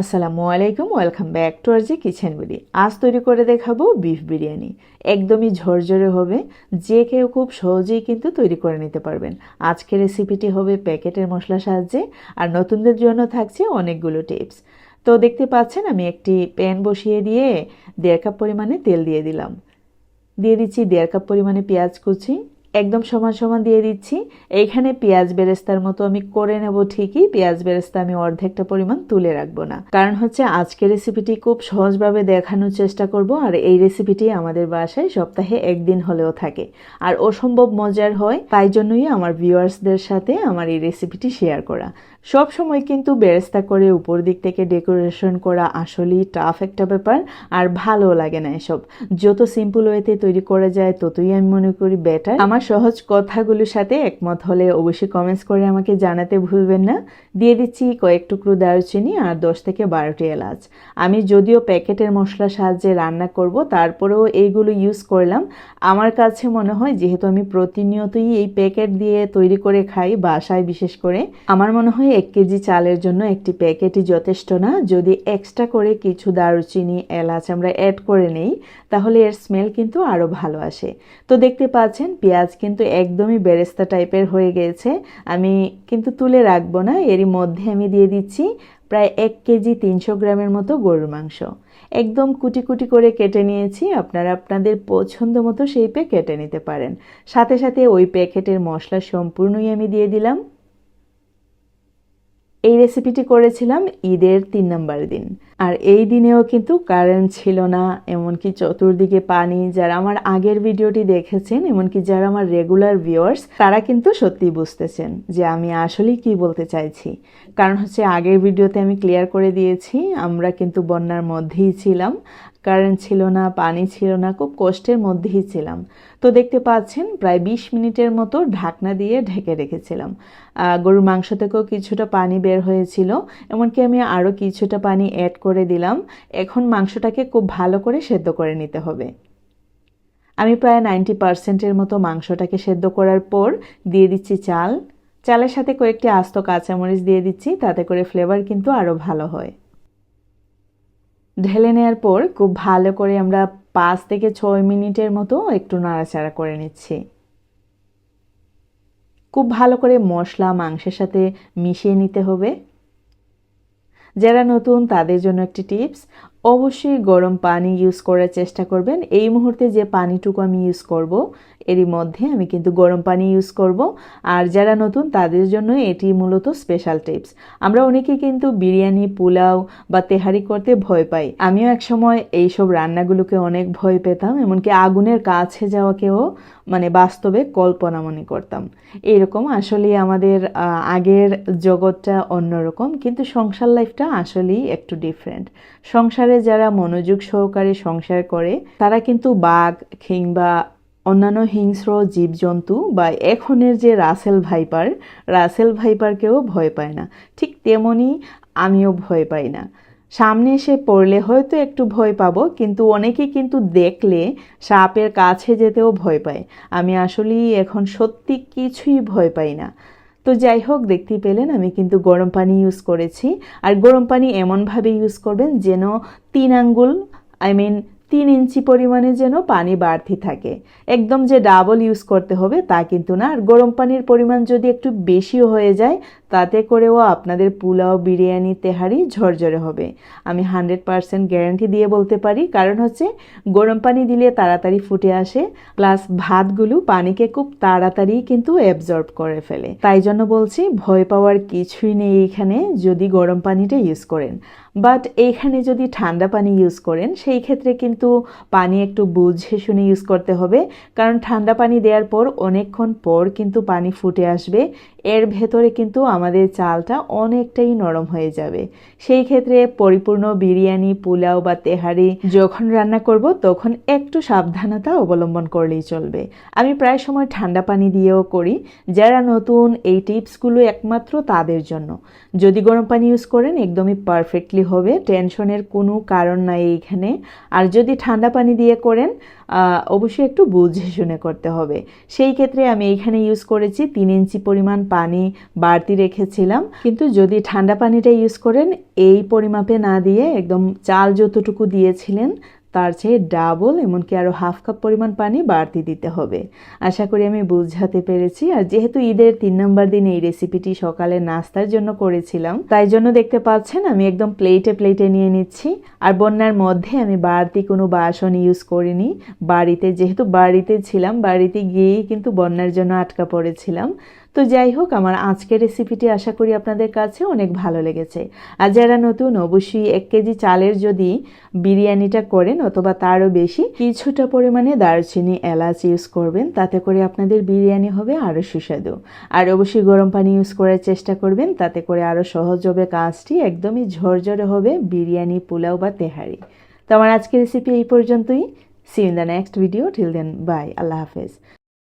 আসসালামু আলাইকুম, welcome back to R Kitchen BD. আজ তৈরি করে দেখাবো বিফ বিরিয়ানি। একদমই ঝরঝরে হবে, যে কেউ খুব সহজেই কিন্তু তৈরি করে নিতে পারবেন। আজকের রেসিপিটি হবে প্যাকেটের মশলা সাহায্যে, আর নতুনদের জন্য থাকছে অনেকগুলো টিপস। তো দেখতে পাচ্ছেন, আমি একটি প্যান বসিয়ে দিয়ে দেড় কাপ পরিমাণে তেল দিয়ে দিলাম। দিয়ে দিচ্ছি দেড় কাপ পরিমাণে পেঁয়াজ কুচি একদম সমান সমান দিয়ে দিচ্ছি। এইখানে পেঁয়াজ বেরেস্তার মতো আমি করে নেব ঠিকই, পেঁয়াজ বেরেস্তা আমি অর্ধেকটা পরিমাণ তুলে রাখব না। কারণ হচ্ছে আজকে রেসিপিটি খুব সহজভাবে দেখানোর চেষ্টা করব, আর এই রেসিপিটি আমাদের বাসায় সপ্তাহে একদিন হলেও থাকে। আর অসম্ভব মজার হয়, তাই জন্যই আমার ভিউয়ার্সদের সাথে আমার এই রেসিপিটি শেয়ার করা। সব সময় কিন্তু বেরেস্তা করে উপর দিক থেকে ডেকোরেশন করা আসলেই টাফ একটা ব্যাপার, আর ভালো লাগে না এসব। যত সিম্পল ওয়েতে তৈরি করা যায়, ততই আমি মনে করি বেটার আমার সহজ কথাগুলোর সাথে একমত হলে অবশ্যই কমেন্টস করে আমাকে জানাতে ভুলবেন না। দিয়ে দিচ্ছি কয়েক টুকরো দারুচিনি আর দশ থেকে বারোটি এলাচ। আমি যদিও প্যাকেটের মশলার সাহায্যে রান্না করব, তারপরেও এইগুলো ইউজ করলাম। আমার কাছে মনে হয় যেহেতু আমি প্রতিনিয়তই এই প্যাকেট দিয়ে তৈরি করে খাই বাসায় বিশেষ করে, আমার মনে হয় এক কেজি চালের জন্য একটি প্যাকেটই যথেষ্ট না। যদি এক্সট্রা করে কিছু দারুচিনি, এলাচ আমরা অ্যাড করে নেই, তাহলে এর স্মেল কিন্তু আরও ভালো আসে। তো দেখতে পাচ্ছেন, পেঁয়াজ কিন্তু একদমই বেরেস্তা টাইপের হয়ে গেছে। আমি কিন্তু তুলে রাখব না, এরই মধ্যে আমি দিয়ে দিচ্ছি প্রায় এক কেজি তিনশো গ্রামের মতো গরুর মাংস। একদম কুটি কুটি করে কেটে নিয়েছি, আপনারা আপনাদের পছন্দ মতো শেপে কেটে নিতে পারেন। সাথে সাথে ওই প্যাকেটের মশলা সম্পূর্ণই আমি দিয়ে দিলাম। এই রেসিপিটি করেছিলাম ঈদের তিন নম্বর দিন। আর এই দিনেও কিন্তু কারেন্ট ছিল না, এমনকি চতুর্দিকে পানি। যারা আমার আগের ভিডিওটি দেখেছেন, এমনকি যারা আমার রেগুলার ভিউয়ার্স তারা কিন্তু সত্যি বুঝতেছেন যে আমি আসলে কি বলতে চাইছি। কারণ হচ্ছে আগের ভিডিওতে আমি ক্লিয়ার করে দিয়েছি, আমরা কিন্তু বন্যার মধ্যেই ছিলাম। কারেন্ট ছিল না, পানি ছিল না, খুব কষ্টের মধ্যেই ছিলাম। তো দেখতে পাচ্ছেন, প্রায় বিশ মিনিটের মতো ঢাকনা দিয়ে ঢেকে রেখেছিলাম। গরুর মাংস থেকেও কিছুটা পানি বের হয়েছিল, এমনকি আমি আরও কিছুটা পানি অ্যাড করে দিলাম। এখন মাংসটাকে খুব ভালো করে সেদ্ধ করে নিতে হবে। আমি প্রায় নাইনটি পার্সেন্টের মতো মাংসটাকে সেদ্ধ করার পর দিয়ে দিচ্ছি চাল। চালের সাথে কয়েকটি আস্ত কাঁচামরিচ দিয়ে দিচ্ছি, তাতে করে ফ্লেভার কিন্তু আরও ভালো হয়। ঢেলে নেওয়ার পর খুব ভালো করে আমরা পাঁচ থেকে ছয় মিনিটের মতো একটু নাড়াচাড়া করে নিচ্ছি। খুব ভালো করে মশলা, মাংসের সাথে মিশিয়ে নিতে হবে। যারা নতুন তাদের জন্য একটি টিপস অবশ্যই গরম পানি ইউজ করার চেষ্টা করবেন। এই মুহূর্তে যে পানিটুকু আমি ইউজ করব, এরই মধ্যে আমি কিন্তু গরম পানি ইউজ করব। আর যারা নতুন, তাদের জন্য এটি মূলত স্পেশাল টিপস আমরা অনেকে কিন্তু বিরিয়ানি, পোলাও বা তেহারি করতে ভয় পাই। আমিও একসময় এইসব রান্নাগুলোকে অনেক ভয় পেতাম, এমনকি আগুনের কাছে যাওয়াকেও মানে বাস্তবে কল্পনা মনে করতাম। এরকম আসলে আমাদের আগের জগৎটা অন্যরকম, কিন্তু সংসার লাইফটা আসলেই একটু ডিফারেন্ট সংসারে যারা মনোযোগ সহকারে সংসার করে, তারা কিন্তু বাঘ, কিংবা অন্যান্য হিংস্র জীবজন্তু বা এখনের যে রাসেল ভাইপার, রাসেল ভাইপারকেও ভয় পায় না। ঠিক তেমনই আমিও ভয় পাই না। সামনে এসে পড়লে হয়তো একটু ভয় পাবো, কিন্তু অনেকে কিন্তু দেখলে সাপের কাছে যেতেও ভয় পায়। আমি আসলেই এখন সত্যি কিছুই ভয় পাই না। তো যাই হোক, দেখতেই পেলেন আমি কিন্তু গরম পানি ইউজ করেছি। আর গরম পানি এমনভাবে ইউজ করবেন যেন তিন আঙ্গুল আই মিন তিন ইঞ্চি পরিমাণে যেন পানি বাড়তি থাকে। একদম যে ডাবল ইউজ করতে হবে তা কিন্তু না। আর গরম পানির পরিমাণ যদি একটু বেশিও হয়ে যায় তাতে করেও আপনাদের পোলাও, বিরিয়ানি, তেহারি ঝরঝরে হবে। আমি হান্ড্রেড পারসেন্ট গ্যারান্টি দিয়ে বলতে পারি, কারণ হচ্ছে গরম পানি দিলে তাড়াতাড়ি ফুটে আসে, প্লাস ভাতগুলো পানিকে খুব তাড়াতাড়ি কিন্তু অ্যাবজর্ব করে ফেলে। তাই জন্য বলছি, ভয় পাওয়ার কিছুই নেই এখানে যদি গরম পানিটা ইউজ করেন। বাট এইখানে যদি ঠান্ডা পানি ইউজ করেন, সেই ক্ষেত্রে কিন্তু পানি একটু বুঝে শুনে ইউজ করতে হবে, কারণ ঠান্ডা পানি দেওয়ার পর অনেকক্ষণ পর কিন্তু পানি ফুটে আসবে। এর ভেতরে কিন্তু আমাদের চালটা অনেকটাই নরম হয়ে যাবে। সেই ক্ষেত্রে পরিপূর্ণ বিরিয়ানি, পোলাও বা তেহারি যখন রান্না করব, তখন একটু সাবধানতা অবলম্বন করলেই চলবে। আমি প্রায় সময় ঠান্ডা পানি দিয়েও করি, যারা নতুন এই টিপসগুলো একমাত্র তাদের জন্য। যদি গরম পানি ইউজ করেন, একদমই পারফেক্টলি হবে, টেনশনের কোনো কারণ নাই এইখানে। আর যদি ঠান্ডা পানি দিয়ে করেন অবশ্যই একটু বুঝে শুনে করতে হবে। সেই ক্ষেত্রে আমি এখানে ইউজ করেছি তিন ইঞ্চি পরিমাণ পানি বাড়তি রেখেছিলাম। কিন্তু যদি ঠান্ডা পানিটা ইউজ করেন, এই পরিমাপে না দিয়ে একদম চাল যতটুকু দিয়েছিলেন তার চেয়ে ডাবল এমনকি আরও হাফ কাপ পরিমাণ পানি বাড়তি দিতে হবে। আশা করি আমি বুঝাতে পেরেছি। আর যেহেতু ঈদের তিন নম্বর দিন, এই রেসিপিটি সকালে নাস্তার জন্য করেছিলাম, তাই জন্য দেখতে পাচ্ছেন আমি একদম প্লেটে প্লেটে নিয়ে নিচ্ছি। আর বন্যার মধ্যে আমি বাড়তি কোনো বাসন ইউজ করিনি। বাড়িতে, যেহেতু বাড়িতে ছিলাম, বাড়িতে গিয়েই কিন্তু বন্যার জন্য আটকা পড়েছিলাম। তো যাই হোক, আমার আজকের রেসিপিটি আশা করি আপনাদের কাছে অনেক ভালো লেগেছে। আর যারা নতুন, অবশ্যই এক কেজি চালের যদি বিরিয়ানিটা করেন অথবা তারও বেশি, কিছুটা পরিমাণে দারচিনি এলাচ ইউজ করবেন, তাতে করে আপনাদের বিরিয়ানি হবে আরও সুস্বাদু। আর অবশ্যই গরম পানি ইউজ করার চেষ্টা করবেন, তাতে করে আরও সহজ হবে কাজটি, একদমই ঝরঝরে হবে বিরিয়ানি, পোলাও বা তেহারি। তো আমার আজকের রেসিপি এই পর্যন্তই। See in the next video till then bye আল্লাহ হাফেজ।